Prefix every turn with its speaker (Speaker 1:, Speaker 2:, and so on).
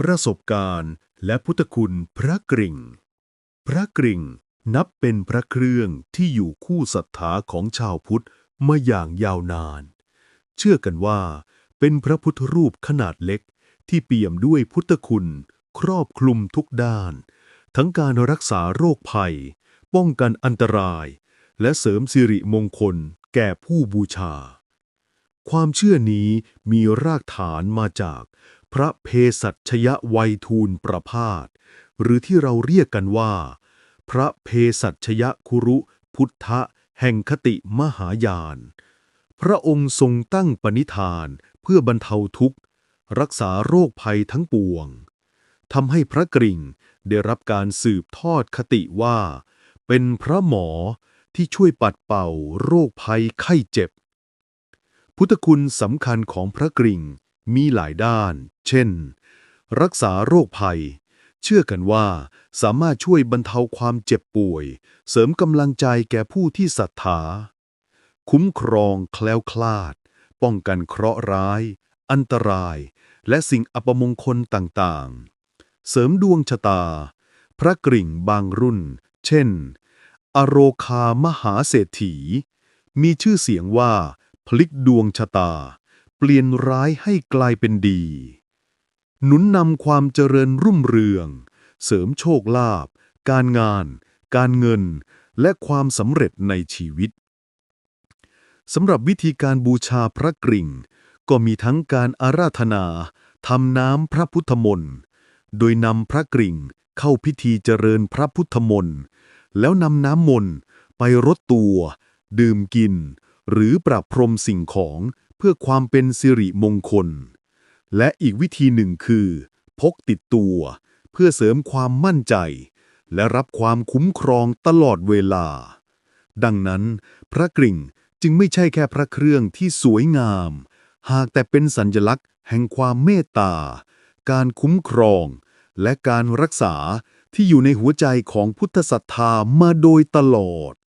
Speaker 1: ประสบการณ์ และพุทธคุณพระกริ่ง พระกริ่งนับเป็นพระเครื่องที่อยู่คู่ศรัทธาของชาวพุทธมาอย่างยาวนาน เชื่อกันว่า เป็นพระพุทธรูปขนาดเล็กที่เปี่ยมด้วยพุทธคุณ ครอบคลุมทุกด้าน ทั้งการรักษาโรคภัย ป้องกันอันตราย และเสริมสิริมงคลแก่ผู้บูชา ความเชื่อนี้มีรากฐานมาจาก พระเพสัชยไวยทูลประพาสหรือที่เราเรียกกันว่า พระเพสัชยคุรุพุทธะแห่งคติมหายาน พระองค์ทรงตั้งปณิธานเพื่อบรรเทาทุกข์ รักษาโรคภัยทั้งปวงทำให้พระกริ่งได้รับการสืบทอดคติว่า เป็นพระหมอที่ช่วยปัดเป่าโรคภัยไข้เจ็บ พุทธคุณสำคัญของพระกริ่งมีหลายด้าน เช่น รักษาโรคภัย เชื่อกันว่าสามารถช่วยบรรเทาความเจ็บป่วย เสริมกำลังใจแก่ผู้ที่ศรัทธา คุ้มครองแคล้วคลาด ป้องกันเคราะห์ร้าย อันตราย และสิ่งอัปมงคลต่างๆ เสริมดวงชะตา พระกริ่งบางรุ่น เช่น อโรคามหาเศรษฐี มีชื่อเสียงว่าพลิกดวงชะตา เปลี่ยนร้ายให้กลายเป็นดี หนุนนำความเจริญรุ่งเรือง เสริมโชคลาภการงาน การเงิน และความสำเร็จในชีวิตสำหรับวิธีการบูชาพระกริ่ง ก็มีทั้งการอาราธนาทำน้ำพระพุทธมนต์โดยนำพระกริ่งเข้าพิธีเจริญพระพุทธมนต์แล้วนำน้ำมนต์ไปรดตัว ดื่มกิน หรือประพรมสิ่งของเพื่อความเป็นสิริมงคล และอีกวิธีหนึ่งคือ พกติดตัว เพื่อเสริมความมั่นใจ และรับความคุ้มครองตลอดเวลา ดังนั้น พระกริ่งจึงไม่ใช่แค่พระเครื่องที่สวยงาม หากแต่เป็นสัญลักษณ์แห่งความเมตตา การคุ้มครอง และการรักษาที่อยู่ในหัวใจของพุทธศรัทธามาโดยตลอด